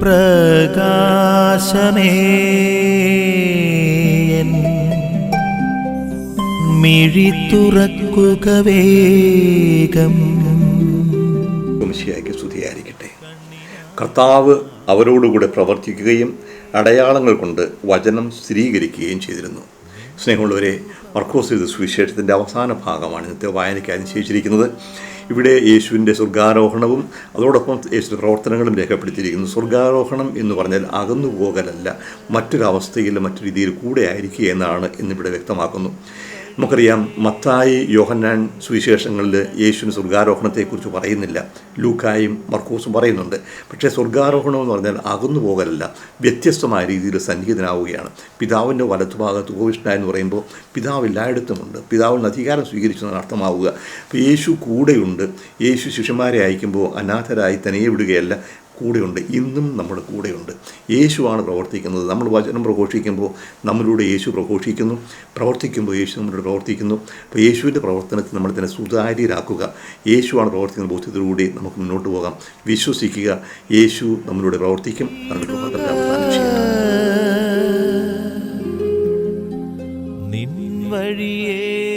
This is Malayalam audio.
പ്രകാശമേ. മിഴി തുറക്കുക വേഗം. മിശിയായ്ക്ക് സ്തുതിയായിരിക്കട്ടെ. കർത്താവ് അവരോടുകൂടെ പ്രവർത്തിക്കുകയും അടയാളങ്ങൾ കൊണ്ട് വചനം സ്ഥിരീകരിക്കുകയും ചെയ്തിരുന്നു. സ്നേഹമുള്ളവരെ മർക്കോസ് ചെയ്ത സുവിശേഷത്തിന്റെ അവസാന ഭാഗമാണ് ഇന്നത്തെ വായനയ്ക്ക് അനുശേഷിച്ചിരിക്കുന്നത് ഇവിടെ യേശുവിന്റെ സ്വർഗാരോഹണവും അതോടൊപ്പം യേശുവിന്റെ പ്രവർത്തനങ്ങളും രേഖപ്പെടുത്തിയിരിക്കുന്നു. സ്വർഗാരോഹണം എന്ന് പറഞ്ഞാൽ അകന്നു പോകലല്ല മറ്റൊരവസ്ഥയിൽ മറ്റു രീതിയിൽ കൂടെ ആയിരിക്കുക എന്നാണ് ഇന്നിവിടെ വ്യക്തമാക്കുന്നു. നമുക്കറിയാം മത്തായി യോഹന്നാൻ സുവിശേഷങ്ങളിൽ യേശുവിന് സ്വർഗാരോഹണത്തെക്കുറിച്ച് പറയുന്നില്ല. ലൂക്കായും മർക്കോസും പറയുന്നുണ്ട്. പക്ഷേ സ്വർഗാരോഹണം എന്ന് പറഞ്ഞാൽ അകന്നു പോകലല്ല വ്യത്യസ്തമായ രീതിയിൽ സന്നിഹിതനാവുകയാണ്. പിതാവിന്റെ വലത്തുഭാഗത്ത് ഉപവിഷ്ണ എന്ന് പറയുമ്പോൾ പിതാവ് എല്ലായിടത്തുമുണ്ട്. പിതാവിൽ നിന്ന് അധികാരം സ്വീകരിച്ചെന്നാണ് അർത്ഥമാവുക. അപ്പോൾ യേശു കൂടെയുണ്ട്. യേശു ശിഷ്യന്മാരെ അയക്കുമ്പോൾ അനാഥരായി തനിയെ വിടുകയല്ല കൂടെയുണ്ട്. ഇന്നും നമ്മുടെ കൂടെയുണ്ട്. യേശുവാണ് പ്രവർത്തിക്കുന്നത്. നമ്മൾ വചനം പ്രഘോഷിക്കുമ്പോൾ നമ്മളിലൂടെ യേശു പ്രഘോഷിക്കുന്നു. പ്രവർത്തിക്കുമ്പോൾ യേശു നമ്മളോട് പ്രവർത്തിക്കുന്നു. അപ്പോൾ യേശുവിന്റെ പ്രവർത്തനത്തിൽ നമ്മൾ തന്നെ സുതാര്യരാക്കുക. യേശുവാണ് പ്രവർത്തിക്കുന്ന ബോധ്യത്തിലൂടെ നമുക്ക് മുന്നോട്ട് പോകാം. വിശ്വസിക്കുക. യേശു നമ്മളിലൂടെ പ്രവർത്തിക്കും. വഴിയേ